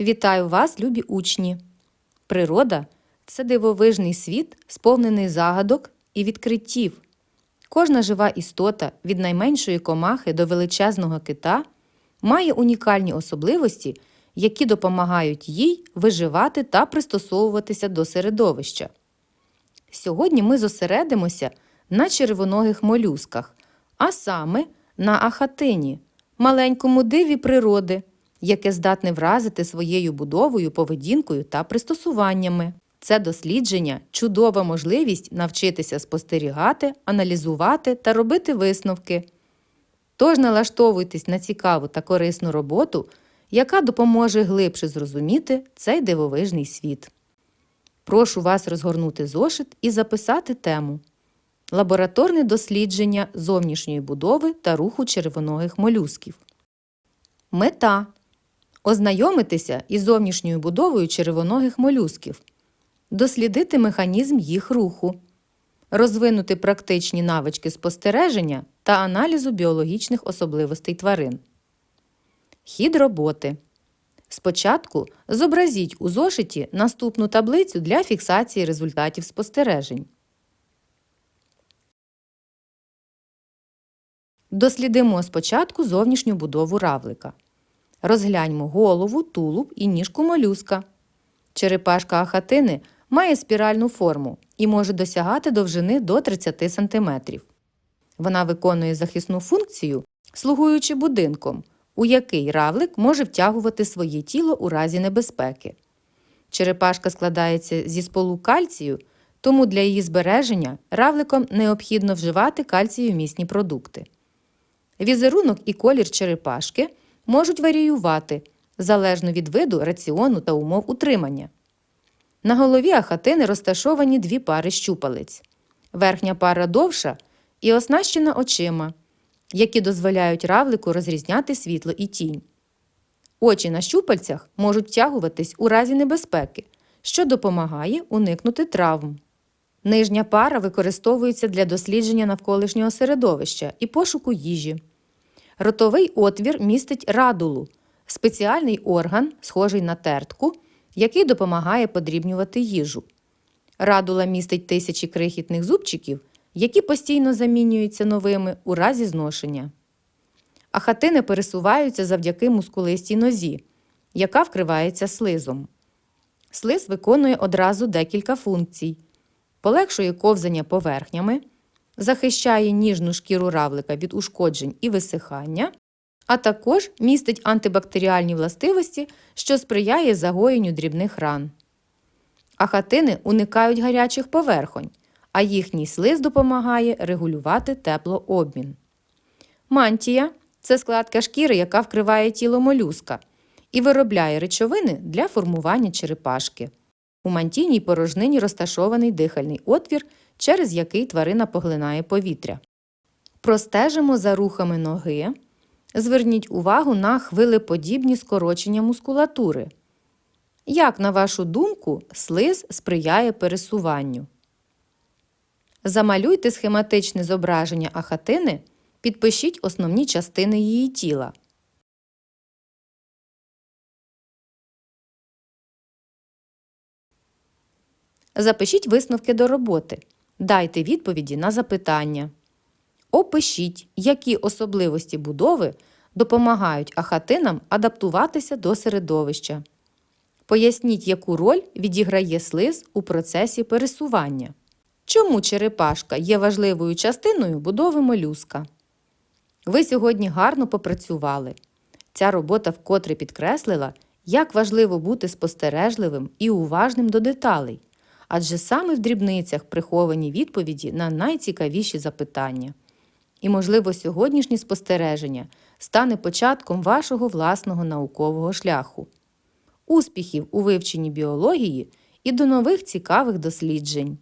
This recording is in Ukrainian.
Вітаю вас, любі учні! Природа це дивовижний світ, сповнений загадок і відкриттів. Кожна жива істота від найменшої комахи до величезного кита має унікальні особливості, які допомагають їй виживати та пристосовуватися до середовища. Сьогодні ми зосередимося на червоногих молюсках, а саме на ахатині, маленькому диві природи, яке здатне вразити своєю будовою, поведінкою та пристосуваннями. Це дослідження чудова можливість навчитися спостерігати, аналізувати та робити висновки. Тож налаштовуйтесь на цікаву та корисну роботу, яка допоможе глибше зрозуміти цей дивовижний світ. Прошу вас розгорнути зошит і записати тему Лабораторне дослідження зовнішньої будови та руху червоногих молюсків. Мета ознайомитися із зовнішньою будовою червоногих молюсків, дослідити механізм їх руху, розвинути практичні навички спостереження та аналізу біологічних особливостей тварин. Хід роботи. Спочатку зобразіть у зошиті наступну таблицю для фіксації результатів спостережень. Дослідимо спочатку зовнішню будову равлика. Розгляньмо голову, тулуб і ніжку молюска. Черепашка ахатини має спіральну форму і може досягати довжини до 30 см. Вона виконує захисну функцію, слугуючи будинком, у який равлик може втягувати своє тіло у разі небезпеки. Черепашка складається зі сполук кальцію, тому для її збереження равликом необхідно вживати кальцієвмісні продукти. Візерунок і колір черепашки можуть варіювати залежно від виду раціону та умов утримання. На голові ахатини розташовані дві пари щупалець. Верхня пара довша і оснащена очима, які дозволяють равлику розрізняти світло і тінь. Очі на щупальцях можуть втягуватись у разі небезпеки, що допомагає уникнути травм. Нижня пара використовується для дослідження навколишнього середовища і пошуку їжі. Ротовий отвір містить радулу спеціальний орган, схожий на тертку, який допомагає подрібнювати їжу. Радула містить тисячі крихітних зубчиків, які постійно замінюються новими у разі зношення. А хатини пересуваються завдяки мускулистій нозі, яка вкривається слизом. Слиз виконує одразу декілька функцій: полегшує ковзання поверхнями, захищає ніжну шкіру равлика від ушкоджень і висихання, а також містить антибактеріальні властивості, що сприяє загоєнню дрібних ран. Ахатини уникають гарячих поверхонь, а їхній слиз допомагає регулювати теплообмін. Мантія це складка шкіри, яка вкриває тіло молюска, і виробляє речовини для формування черепашки. У мантійній порожнині розташований дихальний отвір, через який тварина поглинає повітря. Простежимо за рухами ноги. Зверніть увагу на хвилеподібні скорочення мускулатури. Як, на вашу думку, слиз сприяє пересуванню? Замалюйте схематичне зображення ахатини, підпишіть основні частини її тіла. Запишіть висновки до роботи. Дайте відповіді на запитання. Опишіть, які особливості будови допомагають ахатинам адаптуватися до середовища. Поясніть, яку роль відіграє слиз у процесі пересування. Чому черепашка є важливою частиною будови молюска? Ви сьогодні гарно попрацювали. Ця робота вкотре підкреслила, як важливо бути спостережливим і уважним до деталей, адже саме в дрібницях приховані відповіді на найцікавіші запитання. І, можливо, сьогоднішнє спостереження стане початком вашого власного наукового шляху. Успіхів у вивченні біології і до нових цікавих досліджень!